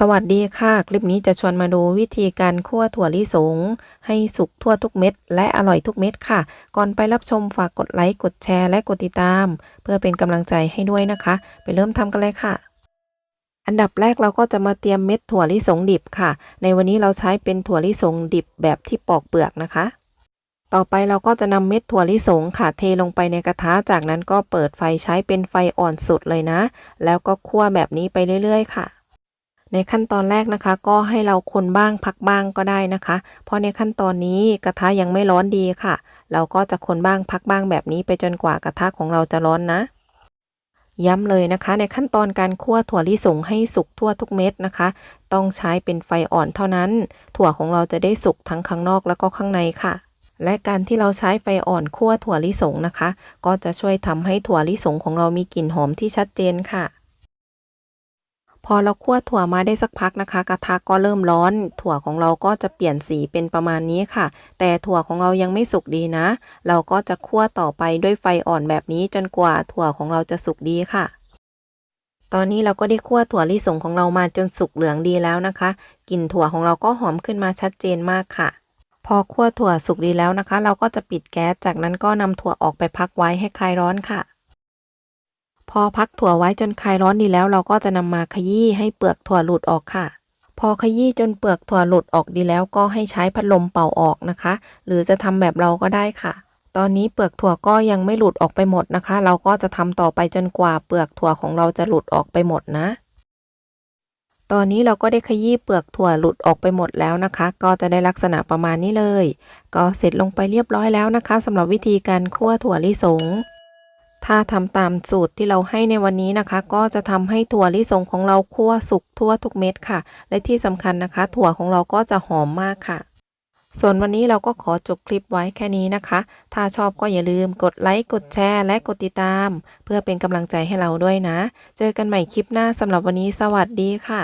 สวัสดีค่ะ คลิปนี้จะชวนมาดูวิธีการคั่วถั่วลิสง ให้สุกทั่วทุกเม็ด และอร่อยทุกเม็ดค่ะ ก่อนไปรับชมฝากกดไลค์ กดแชร์และกดติดตาม เพื่อเป็นกำลังใจให้ด้วยนะคะ ไปเริ่มทำกันเลยค่ะ อันดับแรกเราก็จะมาเตรียมเม็ดถั่วลิสงดิบค่ะ ในวันนี้เราใช้เป็นถั่วลิสงดิบแบบที่ปอกเปลือกนะคะ ต่อไปเราก็จะนำเม็ดถั่วลิสงค่ะ เทลงไปในกระทะ จากนั้นก็เปิดไฟใช้เป็นไฟอ่อนสุดเลยนะ แล้วก็คั่วแบบนี้ไปเรื่อย ๆ ค่ะ ในขั้นตอนแรกนะคะ ก็ให้เราคนบ้างพักบ้างก็ได้นะคะ เพราะในขั้นตอนนี้กระทะยังไม่ร้อนดีค่ะ เราก็จะคนบ้างพักบ้างแบบนี้ไปจนกว่ากระทะของเราจะร้อนนะ ย้ำเลยนะคะ ในขั้นตอนการคั่วถั่วลิสงให้สุกทั่วทุกเม็ดนะคะ ต้องใช้เป็นไฟอ่อนเท่านั้น ถั่วของเราจะได้สุกทั้งข้างนอกแล้วก็ข้างในค่ะและการที่เราใช้ไฟอ่อนคั่วถั่วลิสงนะคะ ก็จะช่วยทำให้ถั่วลิสงของเรามีกลิ่นหอมที่ชัดเจนค่ะ พอเราคั่วถั่วมาได้สักพักนะคะ กระทะก็เริ่มร้อน ถั่วของเราก็จะเปลี่ยนสีเป็นประมาณนี้ค่ะ แต่ถั่วของเรายังไม่สุกดีนะ เราก็จะคั่วต่อไปด้วยไฟอ่อนแบบนี้จนกว่าถั่วของเราจะสุกดีค่ะ ตอนนี้เราก็ได้คั่วถั่วลิสงของเรามาจนสุกเหลืองดีแล้วนะคะกลิ่นถั่วของเราก็หอมขึ้นมาชัดเจนมากค่ะพอคั่วถั่วสุกดีแล้วนะคะ เราก็จะปิดแก๊ส จากนั้นก็นำถั่วออกไปพักไว้ให้คลายร้อนค่ะ พอพักถั่วไว้จนคลายร้อนดีแล้ว เราก็จะนำมาขยี้ให้เปลือกถั่วหลุดออกค่ะ พอขยี้จนเปลือกถั่วหลุดออกดีแล้ว ก็ให้ใช้พัดลมเป่าออกนะคะ หรือจะทำแบบเราก็ได้ค่ะ ตอนนี้เปลือกถั่วก็ยังไม่หลุดออกไปหมดนะคะ เราก็จะทำต่อไปจนกว่าเปลือกถั่วของเราจะหลุดออกไปหมดนะ ตอนนี้เราก็ได้ขยี้เปลือกถั่วหลุดออกไปหมดแล้วนะคะ ก็จะได้ลักษณะประมาณนี้เลย ก็เสร็จลงไปเรียบร้อยแล้วนะคะสำหรับวิธีการคั่วถั่วลิสง ถ้าทำตามสูตรที่เราให้ในวันนี้นะคะ ก็จะทำให้ถั่วลิสงของเราคั่วสุกทั่วทุกเม็ดค่ะ และที่สำคัญนะคะ ถั่วของเราก็จะหอมมากค่ะ ส่วนวันนี้เราก็ขอจบคลิปไว้แค่นี้นะคะ ถ้าชอบก็อย่าลืมกดไลค์กดแชร์ และกดติดตาม เพื่อเป็นกำลังใจให้เราด้วยนะ เจอกันใหม่คลิปหน้าสำหรับวันนี้สวัสดีค่ะ